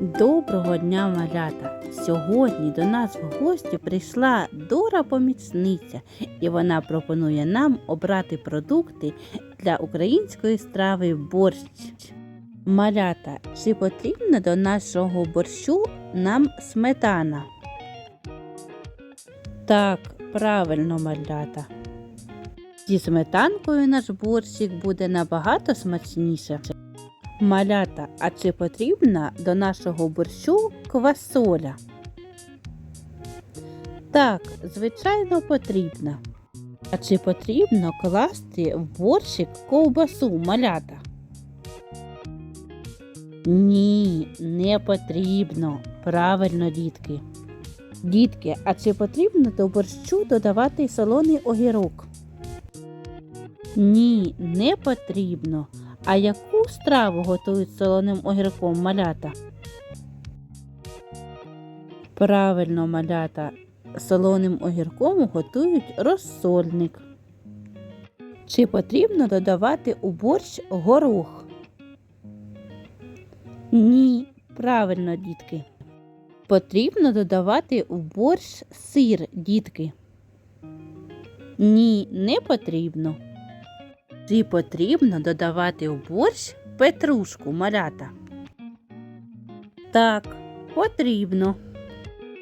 Доброго дня, малята! Сьогодні до нас в гості прийшла Дора помічниця, і вона пропонує нам обрати продукти для української страви борщ. Малята, чи потрібна до нашого борщу нам сметана? Так, правильно, малята. Зі сметанкою наш борщик буде набагато смачніше. Малята, а чи потрібна до нашого борщу квасоля? Так, звичайно, потрібна. А чи потрібно класти в борщик ковбасу малята? Ні, не потрібно. Правильно, дітки. Дітки, а чи потрібно до борщу додавати солоний огірок? Ні, не потрібно. А яку страву готують солоним огірком малята? Правильно, малята. Солоним огірком готують розсольник. Чи потрібно додавати у борщ горох? Ні, правильно, дітки. Потрібно додавати у борщ сир, дітки. Ні, не потрібно. Чи потрібно додавати у борщ петрушку малята? Так, потрібно.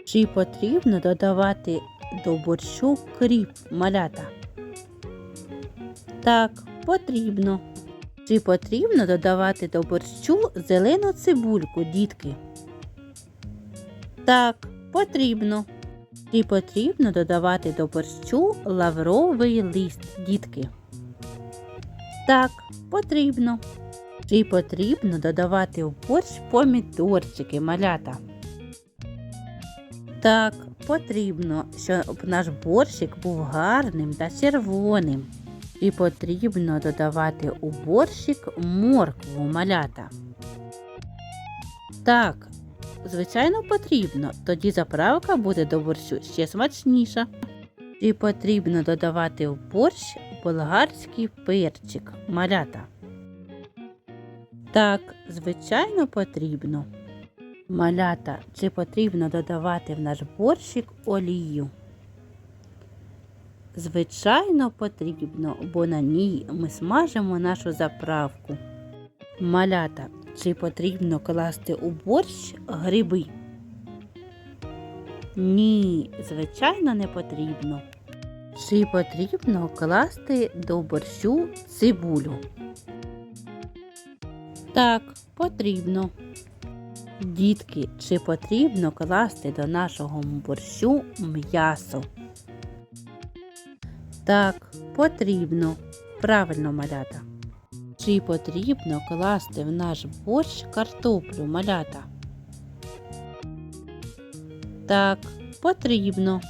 Чи потрібно додавати до борщу кріп малята? Так, потрібно. Чи потрібно додавати до борщу зелену цибульку, дітки? Так, потрібно. Чи потрібно додавати до борщу лавровий лист, дітки? Так, потрібно. Чи потрібно додавати в борщ помідорчики малята? Так, потрібно, щоб наш борщик був гарним та червоним. І потрібно додавати у борщик моркву малята. Так, звичайно, потрібно. Тоді заправка буде до борщу ще смачніша. І потрібно додавати в борщ болгарський перчик малята. Так, звичайно, потрібно. Малята, чи потрібно додавати в наш борщик олію? Звичайно, потрібно, бо на ній ми смажимо нашу заправку. Малята, чи потрібно класти у борщ гриби? Ні, звичайно, не потрібно. Чи потрібно класти до борщу цибулю? Так, потрібно. Дітки, чи потрібно класти до нашого борщу м'ясо? Так, потрібно. Правильно, малята. Чи потрібно класти в наш борщ картоплю малята? Так, потрібно.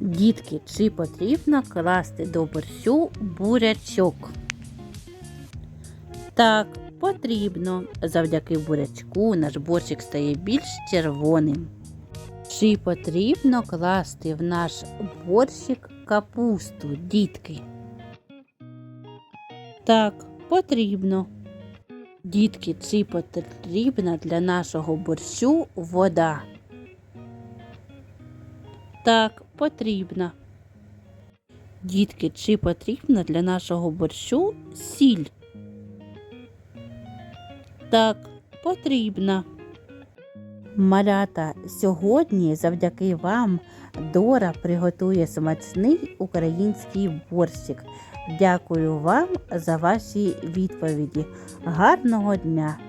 Дітки, чи потрібно класти до борщу бурячок? Так, потрібно. Завдяки бурячку наш борщик стає більш червоним. Чи потрібно класти в наш борщик капусту, дітки? Так, потрібно. Дітки, чи потрібна для нашого борщу вода? Так, потрібна. Дітки, чи потрібна для нашого борщу сіль? Так, потрібна. Малята, сьогодні завдяки вам Дора приготує смачний український борщик. Дякую вам за ваші відповіді. Гарного дня!